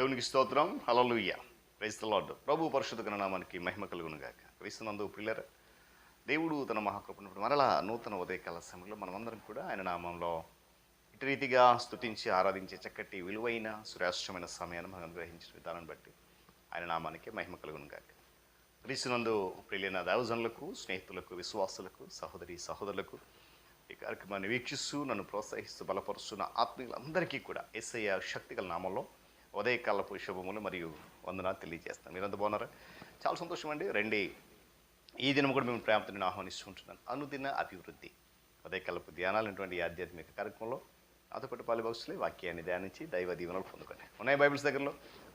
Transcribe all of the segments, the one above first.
దేవునికి స్తోత్రం. హలలుయ్య క్రైస్తలాడ్ ప్రభు పరిశుద్ధ నామానికి మహిమ కలుగును గాక. క్రీస్తునందు పిల్లర దేవుడు తన మహాకృపను మరలా నూతన ఉదయకాల సమయంలో మనమందరం కూడా ఆయన నామంలో ఇటు రీతిగా స్తుతించి ఆరాధించే చక్కటి విలువైన శ్రేష్టమైన సమయాన్ని మనం అనుగ్రహించిన విధానం బట్టి ఆయన నామానికి మహిమ కలుగును గాక. క్రీస్తునందు ప్రియులైన దైవజనులకు స్నేహితులకు విశ్వాసులకు సహోదరి సహోదరులకు ఈ కార్యక్రమాన్ని వీక్షిస్తూ నన్ను ప్రోత్సహిస్తూ బలపరుస్తున్న ఆత్మీయులందరికీ కూడా ఎస్ఐ శక్తిగల నామంలో ఉదయకాలపు శుభములు మరియు వందనాలు తెలియజేస్తాను. మీరంతా బాగున్నారా? చాలా సంతోషం అండి. రండి. ఈ దినం కూడా మేము ప్రేమతో నేను ఆహ్వానిస్తుంటున్నాను అనుదిన అభివృద్ధి. ఉదయకాలపు ధ్యానాలైనటువంటి ఈ ఆధ్యాత్మిక కార్యక్రమంలో నాతో పాటు పాలుభాగస్తులే వాక్యాన్ని ధ్యానించి దైవ దీవెనలు పొందుకోండి ఉన్నాయి బైబిల్స్ దగ్గరలో?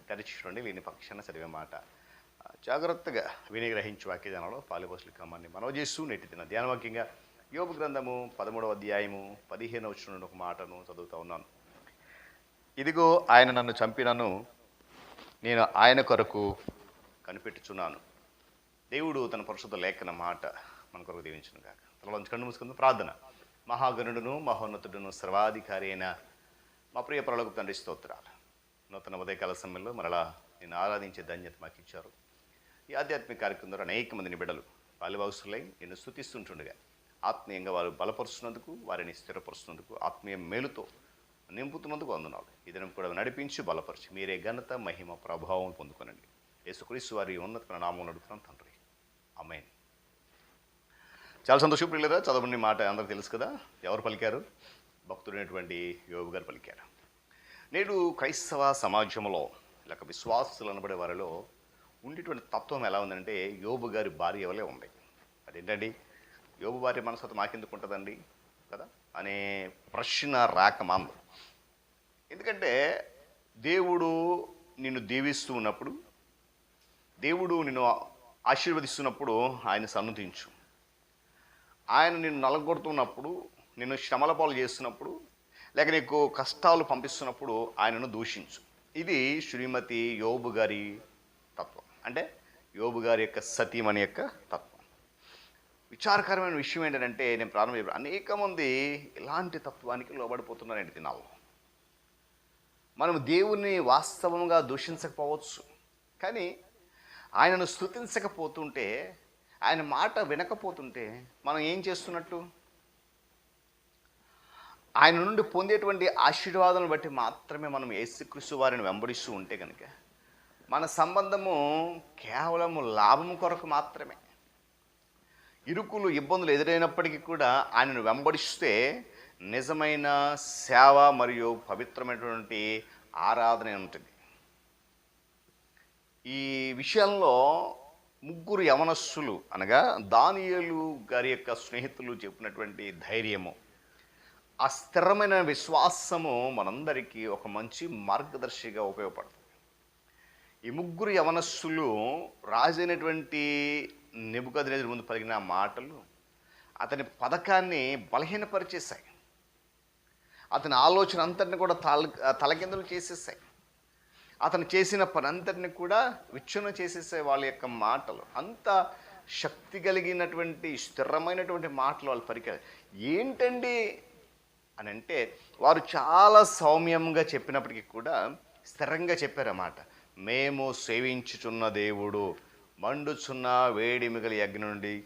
తెరిచి చూడండి లేని పక్షాన చదివే మాట. జాగ్రత్తగా వినిగ్రహించి గ్రహించి వాక్య ధ్యానంలో క్రమాన్ని మనవ చేస్తూ నేటి దిన ధ్యానవాక్యంగా యోగ గ్రంథము పదమూడవ అధ్యాయము పదిహేను వచ్చిన ఒక మాటను చదువుతూ ఉన్నాను. ఇదిగో ఆయన నన్ను చంపినను నేను ఆయన కొరకు కనిపెట్టుచున్నాను. దేవుడు తన పరిశుద్ధ లేఖన మాట మన కొరకు దీవించను కాక తలలోంచి కన్ను మూసుకుంది. ప్రార్థన. మహాగణుడును మహోన్నతుడును సర్వాధికారి అయిన మా ప్రియ ప్రలోక తండ్రి స్తోత్రాలు. నూతన ఉదయకాల సమయంలో మరలా నేను ఆరాధించే ధన్యత మాకు ఇచ్చారు. ఈ ఆధ్యాత్మిక కార్యక్రమం ద్వారా అనేక మందిని బిడలు పాలుభాగస్తులై నేను స్థుతిస్తుంటుండగా ఆత్మీయంగా వారు బలపరుస్తున్నందుకు వారిని స్థిరపరుస్తున్నందుకు ఆత్మీయ మేలుతో నింపుతున్నందుకు వందనాలు. ఈ దినం కూడా నడిపించి బలపరిచి మీరే ఘనత మహిమ ప్రభావం పొందుకునండి. యేసుక్రీస్తు వారి ఉన్నత నామం నడుపుతున్నాం తండ్రి. అమ్మాయిని చాలా సంతోషం ప్రియులరా చదవండి మాట అందరికి తెలుసు కదా. ఎవరు పలికారు? భక్తుడైనటువంటి యోగు గారు పలికారు. నేడు క్రైస్తవ సమాజంలో లేక విశ్వాసులు అనబడే వారిలో ఉండేటువంటి తత్వం ఎలా ఉందంటే యోబు గారి భార్య వలె ఉంది. అదేంటండి? యోబు భార్య మనసుతో మాకెందుకు ఉంటుందండి? కదా? అనే ప్రశ్న రాక మాందు ఎందుకంటే దేవుడు నిన్ను దీవిస్తూ ఉన్నప్పుడు దేవుడు నిన్ను ఆశీర్వదిస్తున్నప్పుడు ఆయన సన్నుతించు. ఆయన నిన్ను నలగొడుతున్నప్పుడు నిన్ను శ్రమల పాలు చేస్తున్నప్పుడు లేక నీకు కష్టాలు పంపిస్తున్నప్పుడు ఆయనను దూషించు. ఇది శ్రీమతి యోబు గారి తత్వం. అంటే యోబు గారి యొక్క సతీమణి యొక్క తత్వం. విచారకరమైన విషయం ఏంటంటే నేను ప్రారంభం అనేక మంది ఇలాంటి తత్వానికి లోబడిపోతున్నారండి దినాల్లో మనం దేవుణ్ణి వాస్తవంగా దూషించకపోవచ్చు. కానీ ఆయనను స్థుతించకపోతుంటే ఆయన మాట వినకపోతుంటే మనం ఏం చేస్తున్నట్టు? ఆయన నుండి పొందేటువంటి ఆశీర్వాదాలను బట్టి మాత్రమే మనం యేసుక్రీస్తు వారిని వెంబడిస్తూ ఉంటే కనుక మన సంబంధము కేవలము లాభం కొరకు మాత్రమే. ఇరుకులు ఇబ్బందులు ఎదురైనప్పటికీ కూడా ఆయనను వెంబడిస్తే నిజమైన సేవ మరియు పవిత్రమైనటువంటి ఆరాధన ఉంటుంది. ఈ విషయంలో ముగ్గురు యవనస్సులు అనగా దానియలు గారి యొక్క స్నేహితులు చెప్పినటువంటి ధైర్యము ఆ స్థిరమైన విశ్వాసము మనందరికీ ఒక మంచి మార్గదర్శిగా ఉపయోగపడుతుంది. ఈ ముగ్గురు యవనస్సులు రాజైనటువంటి నిబుకద్రేజర్ ముందు పలిగిన మాటలు అతని పథకాన్ని బలహీనపరిచేశాయి. అతని ఆలోచన అంతటిని కూడా తల తలకిందులు చేసేసాయి అతను చేసిన పని కూడా విచ్ఛిన్నం చేసేసే వాళ్ళ యొక్క మాటలు. అంత శక్తి కలిగినటువంటి స్థిరమైనటువంటి మాటలు వాళ్ళు పరికారు ఏంటండి అని అంటే వారు చాలా సౌమ్యంగా చెప్పినప్పటికీ కూడా స్థిరంగా చెప్పారన్నమాట. మేము సేవించుచున్న దేవుడు మండుచున్న వేడి మిగల యజ్ఞ నుండి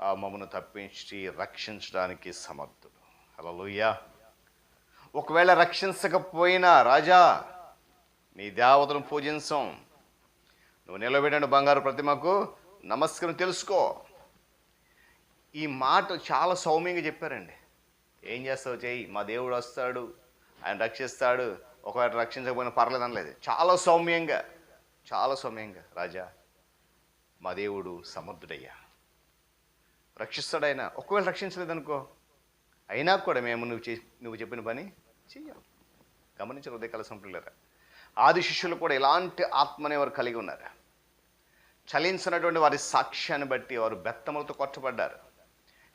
ఆ మమ్మను తప్పించి రక్షించడానికి సమర్థుడు. హల్లెలూయా. ఒకవేళ రక్షించకపోయినా రాజా నీ దేవతను పూజించం. నువ్వు నిలబెట్టండి బంగారు ప్రతిమకు నమస్కారం తెలుసుకో. ఈ మాట చాలా సౌమ్యంగా చెప్పారండి. ఏం చేస్తావు చేయి మా దేవుడు వస్తాడు ఆయన రక్షిస్తాడు. ఒకవేళ రక్షించకపోయినా పర్లేదు అనలేదు చాలా సౌమ్యంగా చాలా సౌమ్యంగా రాజా. మా దేవుడు సమర్థుడయ్యా. రక్షిస్తాడైనా. ఒకవేళ రక్షించలేదనుకో అయినా కూడా మేము నువ్వు చే నువ్వు చెప్పిన పని చెయ్యాలి గమనించిన హృదయకాల సంపులరా ఆది శిష్యులు కూడా ఎలాంటి ఆత్మనే వారు కలిగి ఉన్నారు? చలించినటువంటి వారి సాక్ష్యాన్ని బట్టి వారు బెత్తములతో కొట్టబడ్డారు.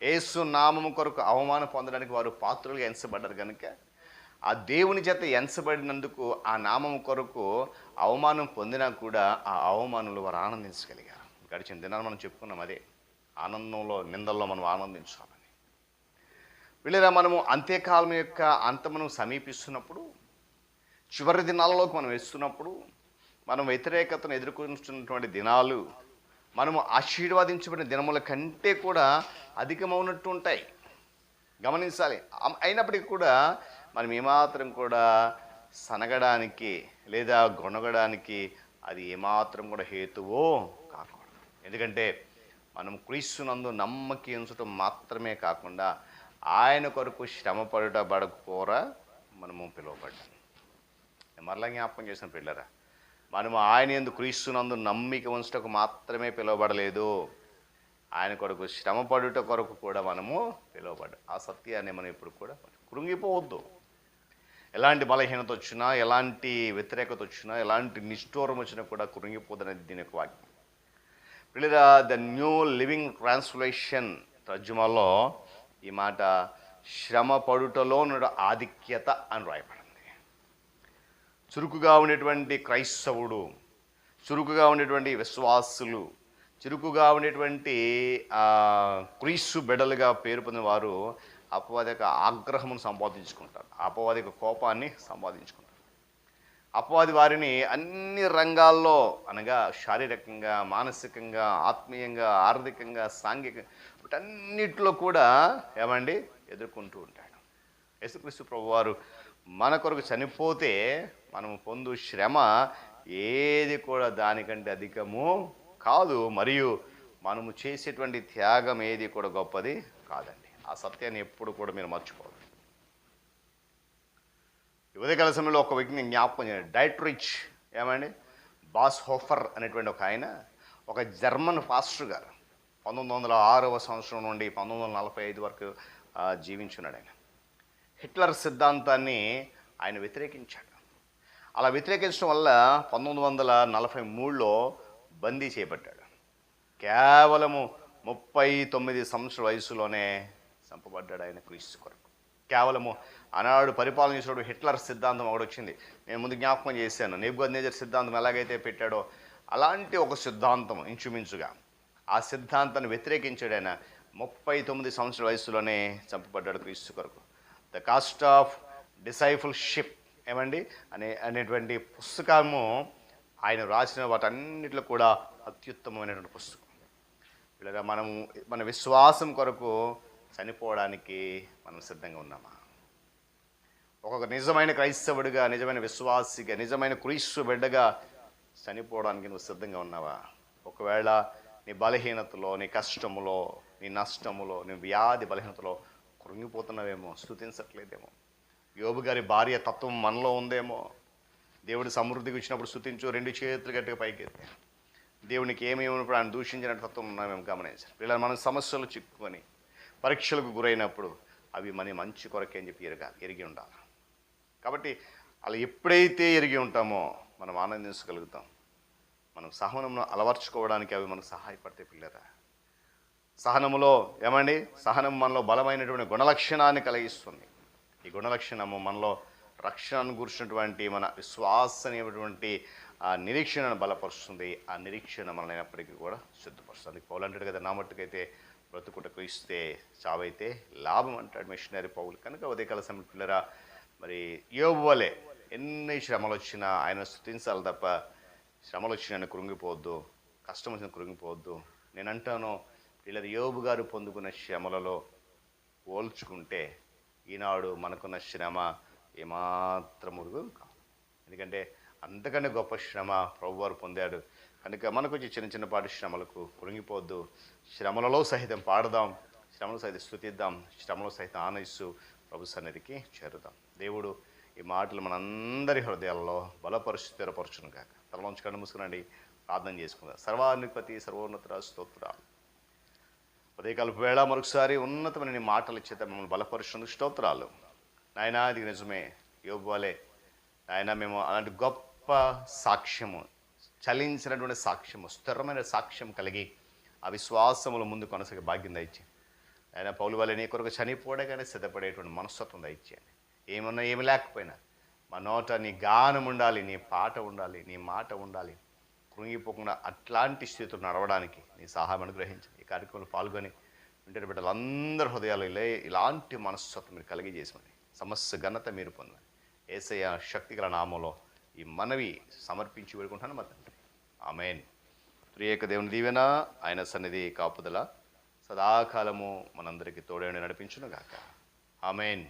యేసు నామము కొరకు అవమానం పొందడానికి వారు పాత్రలుగా ఎంచబడ్డారు కనుక ఆ దేవుని చేత ఎంచబడినందుకు ఆ నామము కొరకు అవమానం పొందినా కూడా ఆ అవమానంలో వారు ఆనందించగలిగారు. గడిచిన దినాలు మనం చెప్పుకున్నాం అదే. ఆనందంలో నిందల్లో మనం ఆనందించాలని. వీళ్ళ మనము అంత్యకాలం యొక్క అంతమును సమీపిస్తున్నప్పుడు చివరి దినాలలోకి మనం వేస్తున్నప్పుడు మనం వ్యతిరేకతను ఎదుర్కొంటున్నటువంటి దినాలు మనము ఆశీర్వాదించబడిన దినముల కంటే కూడా అధికమవునట్టు ఉంటాయి. గమనించాలి. అయినప్పటికీ కూడా మనం ఏమాత్రం కూడా సనగడానికి లేదా గొనగడానికి అది ఏమాత్రం కూడా హేతువో ఎందుకంటే మనం క్రీస్తునందు నమ్మకి ఉంచటం మాత్రమే కాకుండా ఆయన కొరకు శ్రమ పడుట బడకోర మనము పిలువబడ్డాం. మరలా జ్ఞాపకం చేసిన పిల్లరా మనము ఆయన ఎందు క్రీస్తునందు నమ్మిక ఉంచటకు మాత్రమే పిలువబడలేదు. ఆయన కొరకు శ్రమ పడుట కొరకు కూడా మనము పిలువబడ్డాం. ఆ సత్యాన్ని మనం ఇప్పుడు కూడా కృంగిపోవద్దు. ఎలాంటి బలహీనత వచ్చినా ఎలాంటి వ్యతిరేకత వచ్చినా ఎలాంటి నిష్ఠూరం వచ్చినా కూడా కృంగిపోదనేది దీని యొక్క వాక్యం. పిల్లల ద న్యూ లివింగ్ ట్రాన్స్లేషన్ తర్జుమాలో ఈ మాట శ్రమ పడుటలో ఆధిక్యత అని రాయబడింది. చురుకుగా ఉండేటువంటి క్రైస్తవుడు చురుకుగా ఉండేటువంటి విశ్వాసులు చురుకుగా ఉండేటువంటి క్రీస్తు బిడలుగా పేరు పొందిన వారు అపవాది యొక్క ఆగ్రహమును సంపాదించుకుంటారు అపవాది యొక్క కోపాన్ని సంపాదించుకుంటారు అపవాది వారిని అన్ని రంగాల్లో అనగా శారీరకంగా మానసికంగా ఆత్మీయంగా ఆర్థికంగా సాంఘికంగా వీటన్నిటిలో కూడా ఏమండి? ఎదుర్కొంటూ ఉంటాడు. యేసుక్రీస్తు ప్రభు వారు మన కొరకు చనిపోతే మనము పొందు శ్రమ ఏది కూడా దానికంటే అధికము కాదు. మరియు మనము చేసేటువంటి త్యాగం ఏది కూడా గొప్పది కాదండి. ఆ సత్యాన్ని ఎప్పుడు కూడా మీరు మర్చిపోవద్దు. ఉదయకాల సమయంలో ఒక వ్యక్తిని జ్ఞాపకం డైట్ డైట్రిచ్ ఏమండి? బాస్ హోఫర్ అనేటువంటి ఒక ఆయన ఒక జర్మన్ పాస్టర్ గారు. పంతొమ్మిది వందల ఆరవ సంవత్సరం నుండి పంతొమ్మిది వందల నలభై ఐదు వరకు జీవించున్నాడు ఆయన. హిట్లర్ సిద్ధాంతాన్ని ఆయన వ్యతిరేకించాడు. అలా వ్యతిరేకించడం వల్ల పంతొమ్మిది వందల నలభై మూడులో బందీ చేయబడ్డాడు కేవలము ముప్పై తొమ్మిది సంవత్సరాల వయసులోనే చంపబడ్డాడు ఆయన క్రీస్తు కొరకు. కేవలము ఆనాడు పరిపాలన చేసినప్పుడు హిట్లర్ సిద్ధాంతం ఒకటి వచ్చింది. నేను ముందు జ్ఞాపకం చేశాను. నేబుగద్నేజర్ సిద్ధాంతం ఎలాగైతే పెట్టాడో అలాంటి ఒక సిద్ధాంతం ఇంచుమించుగా ఆ సిద్ధాంతాన్ని వ్యతిరేకించాడైన ముప్పై తొమ్మిది సంవత్సరాల వయసులోనే చంపబడ్డాడు క్రీస్తు కొరకు. ద కాస్ట్ ఆఫ్ డిసైఫుల్షిప్ ఏమండి? అనే అనేటువంటి పుస్తకము ఆయన రాసిన వాటన్నిటిలో కూడా అత్యుత్తమమైనటువంటి పుస్తకం. ఇలా మనము మన విశ్వాసం కొరకు చనిపోవడానికి మనం సిద్ధంగా ఉన్నామా? ఒక నిజమైన క్రైస్తవుడిగా నిజమైన విశ్వాసిగా నిజమైన క్రీస్తు బిడ్డగా చనిపోవడానికి నువ్వు సిద్ధంగా ఉన్నావా? ఒకవేళ నీ బలహీనతలో నీ కష్టములో నీ నష్టములో నీ వ్యాధి బలహీనతలో కృంగిపోతున్నావేమో స్థుతించట్లేదేమో. యోబు గారి భార్య తత్వం మనలో ఉందేమో. దేవుడు సమృద్ధికి వచ్చినప్పుడు స్థుతించు రెండు చేతులు గట్టిగా పైకి దేవునికి ఏమేమినప్పుడు ఆయన దూషించిన తత్వం ఉన్నామేమో గమనించాలి. వీళ్ళని మనం సమస్యలు చిక్కుకొని పరీక్షలకు గురైనప్పుడు అవి మన మంచి కొరకే అని చెప్పి ఎరగాలి ఎరిగి ఉండాలి. కాబట్టి అలా ఎప్పుడైతే ఎరిగి ఉంటామో మనం ఆనందించగలుగుతాం. మనం సహనంను అలవర్చుకోవడానికి అవి మనకు సహాయపడతాయి పిల్లరా. సహనములో ఏమండి? సహనం మనలో బలమైనటువంటి గుణలక్షణాన్ని కలిగిస్తుంది. ఈ గుణలక్షణము మనలో రక్షణను కూర్చున్నటువంటి మన విశ్వాసనీయమైనటువంటి ఆ నిరీక్షణను బలపరుస్తుంది. ఆ నిరీక్షణ మనల్ని కూడా సిద్ధపరుస్తుంది. పౌలు అంటాడు కదా నా మట్టుకైతే బ్రతుకుటకు ఇస్తే చావైతే లాభం అంటాడు మిషనరీ పౌలు. కనుక ఉదయకాల సమయం పిల్లరా మరి యోబు వలె ఎన్ని శ్రమలు వచ్చినా ఆయన స్థుతించాలి తప్ప శ్రమలు వచ్చినాయని కృంగిపోవద్దు కష్టం వచ్చిన కృంగిపోవద్దు. నేను అంటాను వీళ్ళ యోబు గారు పొందుకున్న శ్రమలలో పోల్చుకుంటే ఈనాడు మనకున్న శ్రమ ఏమాత్రము కాదు. ఎందుకంటే అంతకంటే గొప్ప శ్రమ ప్రభువారు పొందాడు. కనుక మనకు వచ్చి చిన్న చిన్నపాటి శ్రమలకు కృంగిపోవద్దు శ్రమలలో సహితం పాడదాం శ్రమలు సహితం స్థుతిద్దాం శ్రమలో సహితం ఆనయిస్తూ ప్రభు సన్నిధికి చేరుదాం. దేవుడు ఈ మాటలు మనందరి హృదయాల్లో బలపరుచు తెరపరచును కాక తలలోంచి కళ్ళు మూసుకునండి ప్రార్థన చేసుకుందాం. సర్వాధిపతి సర్వోన్నత స్తోత్ర. ఉదయకాలపు వేళ మరొకసారి ఉన్నతమైన నీ మాటలు చేత మిమ్మల్ని బలపరుచున్న స్తోత్రాలు. నాయన ఇది నిజమే. యోగువాలే నాయన మేము అలాంటి గొప్ప సాక్ష్యము చలించినటువంటి సాక్ష్యము స్థిరమైన సాక్ష్యం కలిగి ఆ విశ్వాసముల ముందు కొనసాగే భాగ్యం దయచేయండి. ఆయన పౌలు వల్ల నీ కొరకు చనిపోవడగానే సిద్ధపడేటువంటి మనస్తత్వం దయచేయండి. ఏమన్నా ఏమి లేకపోయినా మా నోట నీ గానం ఉండాలి నీ పాట ఉండాలి నీ మాట ఉండాలి. కృంగిపోకుండా అట్లాంటి స్థితిలో నడవడానికి నీ సహాయం అనుగ్రహించండి. ఈ కార్యక్రమంలో పాల్గొని వింటే బిడ్డలందరి హృదయాలు ఇలా ఇలాంటి మనస్తత్వం మీరు కలిగజేసమని సమస్య ఘనత మీరు పొందండి. ఏసయ్య శక్తిగల నామంలో ఈ మనవి సమర్పించి వేడుకుంటాను మా తండ్రి. ఆమెన్. త్రియేక దేవుని దీవెన ఆయన సన్నిధి కాపుదల. సదాకాలము మనందరికీ తోడేని నడిపించునుగాక. ఆమెన్.